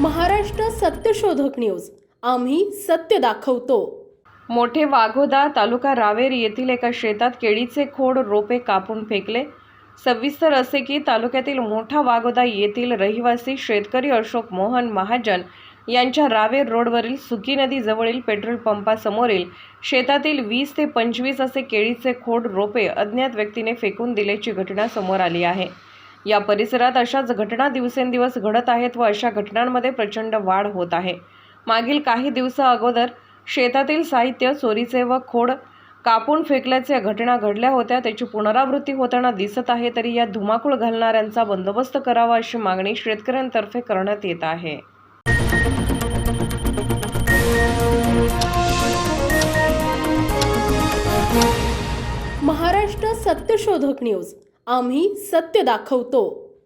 महाराष्ट्र सत्यशोधक न्यूज. आम्ही सत्य दाखवतो. मोठे वाघोदा तालुका रावेर येथील एका शेतात केळीचे खोड रोपे कापून फेकले. सविस्तर असे की तालुक्यातील मोठा वाघोदा येथील रहिवासी शेतकरी अशोक मोहन महाजन यांच्या रावेर रोडवरील सुकी नदीजवळील पेट्रोल पंपासमोरील शेतातील वीस ते पंचवीस असे केळीचे खोड रोपे अज्ञात व्यक्तीने फेकून दिल्याची घटना समोर आली आहे. या परिसरात अशाच घटना दिवसेंदिवस घडत आहेत व अशा घटनांमध्ये प्रचंड वाढ होत आहे. मागील काही दिवसा अगोदर शेतातील साहित्य चोरीचे व खोड कापून फेकल्याच्या घटना घडल्या होत्या. त्याची पुनरावृत्ती होताना दिसत आहे तरी या धुमाकूळ घालणाऱ्यांचा बंदोबस्त करावा अशी मागणी शेतकऱ्यांतर्फे करण्यात येत आहे. महाराष्ट्र सत्यशोधक न्यूज. आम्ही सत्य दाखवतो.